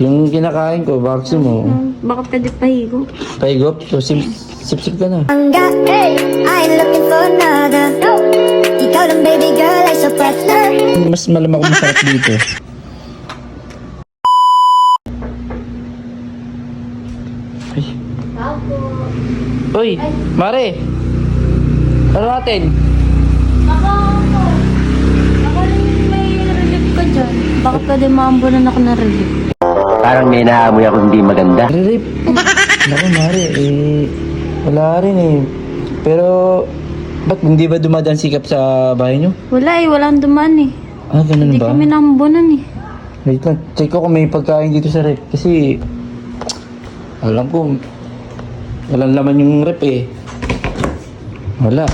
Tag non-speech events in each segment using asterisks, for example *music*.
Yung kinakain ko, bakso mo. Hmm, Baka pwede pahigo. Paigop, so sim sip-sip ka na. Hangga, hey, I ain't looking for another. No, ikaw lang baby girl, ay sapat na. Mas malamang masarap dito. Ay. Uy, Mare! Ano natin? Ako, ako. Ako rin may relief ka dyan. Baka pwede maambulan ako ng relief. Parang may naamoy ako hindi maganda. Re-rip. Naku, Mare, eh, wala rin eh. Pero, ba't hindi ba dumadaan sikap sa bahay nyo? Wala eh, walang duman eh. Ah, ganun Hindi ba? kami naambunan eh. Wait lang, check ko kung may pagkain dito sa rep. Kasi, alam ko, walang laman yung rep eh. Wala.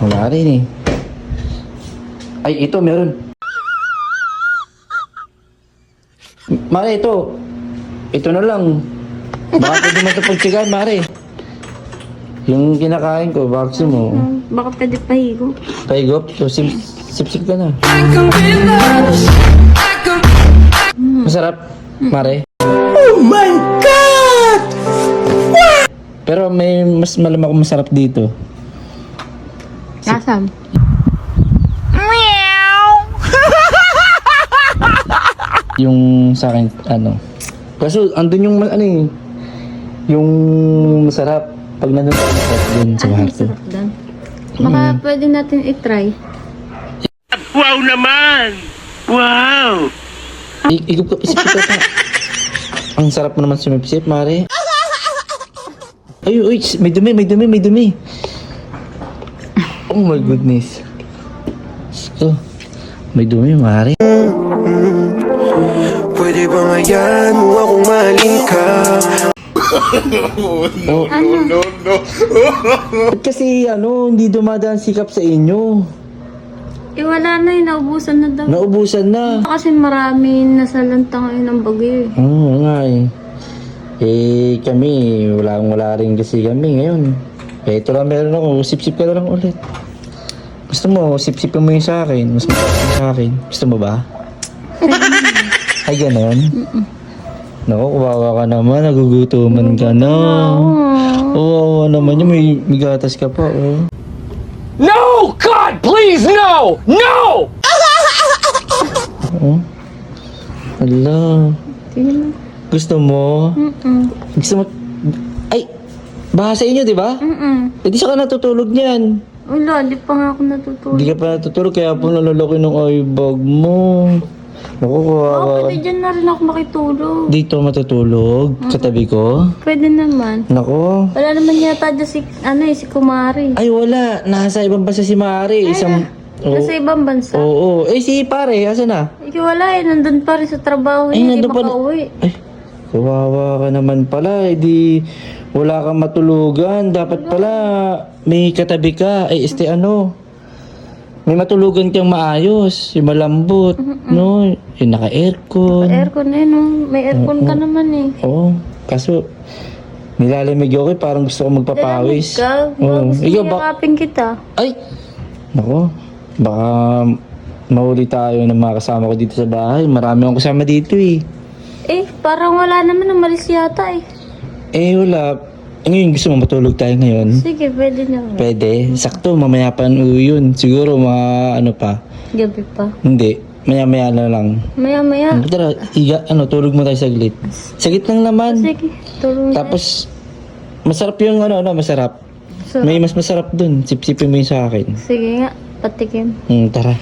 Wala rin eh. Ay, ito, meron. Mare, ito. Ito na lang. Baka *laughs* pwede mo ito pagtsagaan, Mare. Yung kinakain ko, bakso mo. Baka pwede pahigo. Paigop, so sim sip-sip ka na. Masarap, Mare. Oh my God! Pero may mas malamang masarap dito. Nasam? Yung sa akin, ano. Kaso, andun yung, ano eh, yung masarap. Pag nandun ka masarap dun sa Ano bahay ko. doon? Baka pwede natin i-try. Wow naman! Wow! I- Igup ka, isip ka pa. Ang sarap mo naman sumipsip, Mare. Ay, uy, may dumi, may dumi, may dumi. Oh my goodness. Oh, may dumi, Mare. Pwede ba ngayon mo akong mahalin ka? Oh, Ano? ba't kasi ano, hindi dumadaan sikap sa inyo? Eh wala na eh, naubusan na daw. Naubusan na. Kasi marami nasalanta ngayon ng bagyo eh. Oo nga eh. Eh, kami, wala wala rin kasi kami ngayon. Eh, ito lang meron ako. Sip-sip ka lang ulit. Gusto mo, sip-sipin mo yung sa akin. Mas masarap yung sa akin. Gusto mo ba? Ay, ganon? Naku, kawawa ka naman. Nagugutuman ka na. Oo, naman yun. May, may gatas ka pa, oh. No! God, please, no! No! Oh. Ala. Sige na. Gusto mo? Mm-mm. Gusto mo? Ay, baha sa inyo, di ba? Mm-mm. Eh, di saka natutulog niyan. Wala, di pa nga ako natutulog. Hindi ka pa natutulog, kaya po nalalaki ng eyebag mo. Naku, Baka kawawa. pwede dyan na rin ako makitulog. Dito matutulog, sa tabi ko. Pwede naman. Naku. Wala naman yata dyan si, ano eh, si Kumari. Ay, wala. Nasa ibang bansa si Mari. Isang... Oo. Nasa ibang bansa. Oo. Eh, si pare, asa na? Eh, wala eh, nandun pa rin sa trabaho Ay, niya, hindi nandun pa- makauwi. Ay, kawawa ka naman pala. Eh, di wala kang matulugan. Dapat pala may katabi ka. Ay, este ano, may matulugan kang maayos. Yung malambot. No? Yung naka-aircon. Aircon yun, oh. may aircon ka naman eh. Oo. Kaso, nilalamig ako eh. Parang gusto ko magpapawis. Ikaw, Oo. gusto Ikaw ba? yakapin kita. Ay! Nako. Baka mahuli tayo ng mga kasama ko dito sa bahay. Marami akong kasama dito eh. Eh, parang wala naman, umalis yata eh. Eh, wala. Eh, ngayon gusto mo matulog tayo ngayon? Sige, pwede naman. Pwede. Sakto, mamaya pa uwi yun. Siguro mga ano pa. Gabi pa. Hindi. Maya-maya na lang. Maya, maya. Tara, higa, ano, tulog mo tayo saglit. Saglit lang naman. Sige, tulong na. Tapos, masarap yung ano, ano, masarap. So, May mas masarap dun. Sip-sipin mo yung sa akin. sige nga, patikim. Hmm, tara.